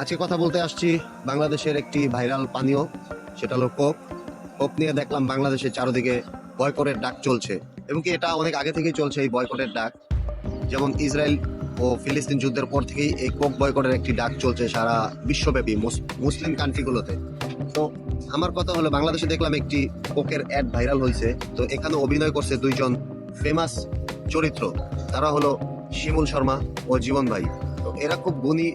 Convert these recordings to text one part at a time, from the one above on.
আজকে কথা বলতে আসছি বাংলাদেশের একটি ভাইরাল পানীয়, সেটা হলো কোক। কোক নিয়ে দেখলাম বাংলাদেশের চারদিকে বয়কটের ডাক চলছে। এবং কি এটা অনেক আগে থেকেই চলছে এই বয়কটের ডাক। যেমন ইসরায়েল ও ফিলিস্তিন যুদ্ধের পর থেকেই এই কোক বয়কটের একটি ডাক চলছে সারা বিশ্বব্যাপী মুস- মুসলিম কান্ট্রিগুলোতে। তো আমার কথা হলো বাংলাদেশে দেখলাম একটি কোকের অ্যাড ভাইরাল হয়েছে তো এখানে অভিনয় করছে দুইজন ফেমাস চরিত্র। তারা হলো শিমুল শর্মা ও জীবন ভাই। তো এরা খুব গুণী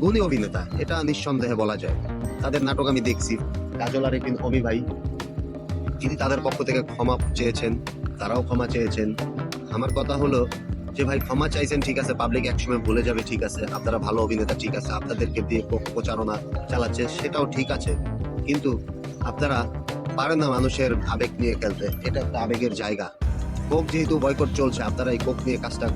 গুণী অভিনেতা, এটা নিঃসন্দেহে বলা যায়। তাদের নাটক আমি দেখছি। কাজল আর একদিন অমি ভাই, যিনি তাদের পক্ষ থেকে ক্ষমা চেয়েছেন, তারাও ক্ষমা চেয়েছেন। আমার কথা হলো যে, ভাই, ক্ষমা চাইছেন, ঠিক আছে পাবলিক একসময় ভুলে যাবে, ঠিক আছে, আপনারা ভালো অভিনেতা, ঠিক আছে, আপনাদেরকে দিয়ে প্রচারণা চালাচ্ছে, সেটাও ঠিক আছে। কিন্তু আপনারা পারেন না মানুষের আবেগ নিয়ে খেলতে, এটা একটা আবেগের জায়গা। কোক যেহেতু বয়কট চলছে, আপনারা এই কোক নিয়ে কাজটা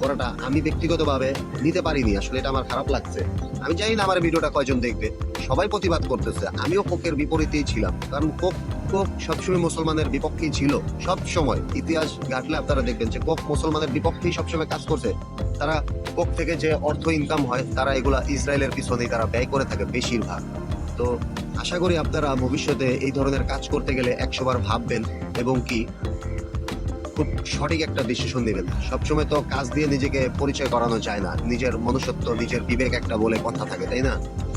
করাটা আমি ব্যক্তিগতভাবে নিতে পারিনি, আসলে এটা আমার খারাপ লাগছে। আমি জানি না আমার ভিডিওটা কয়জন দেখবে। সবাই প্রতিবাদ করতেছে, আমিও কোকের বিপরীতেই ছিলাম। কারণ কোক কোক সবসময় মুসলমানের বিপক্ষেই ছিল। সব সময় ইতিহাস ঘাটলে আপনারা দেখবেন যে কোক মুসলমানের বিপক্ষেই সবসময় কাজ করছে। তারা কোক থেকে যে অর্থ ইনকাম হয়, তারা এগুলা ইসরায়েলের পিছনেই তারা ব্যয় করে থাকে বেশিরভাগ। তো আশা করি আপনারা ভবিষ্যতে এই ধরনের কাজ করতে গেলে একশোবার ভাববেন এবং কি খুব সঠিক একটা ডিসিশন নেবেন। সবসময় তো কাজ দিয়ে নিজেকে পরিচয় করানো যায় না। নিজের মনুষ্যত্ব, নিজের বিবেক একটা বলে কথা থাকে, তাই না?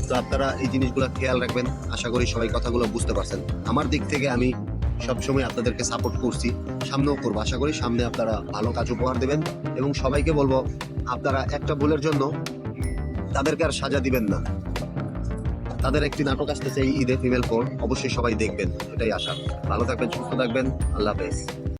তো আপনারা এই জিনিসগুলো খেয়াল রাখবেন। আশা করি সবাই কথাগুলো বুঝতে পারছেন। আমার দিক থেকে আমি সবসময় আপনাদেরকে সাপোর্ট করছি, সামনেও করব। আশা করি সামনে আপনারা ভালো কাজ উপহার দেবেন এবং সবাইকে বলব, আপনারা একটা ভুলের জন্য তাদেরকে আর সাজা দিবেন না। তাদের একটি নাটক আসতেছে এই ঈদে ফিমেল ফোর অবশ্যই সবাই দেখবেন, এটাই আশা। ভালো থাকবেন, সুস্থ থাকবেন। আল্লাহ হাফেজ।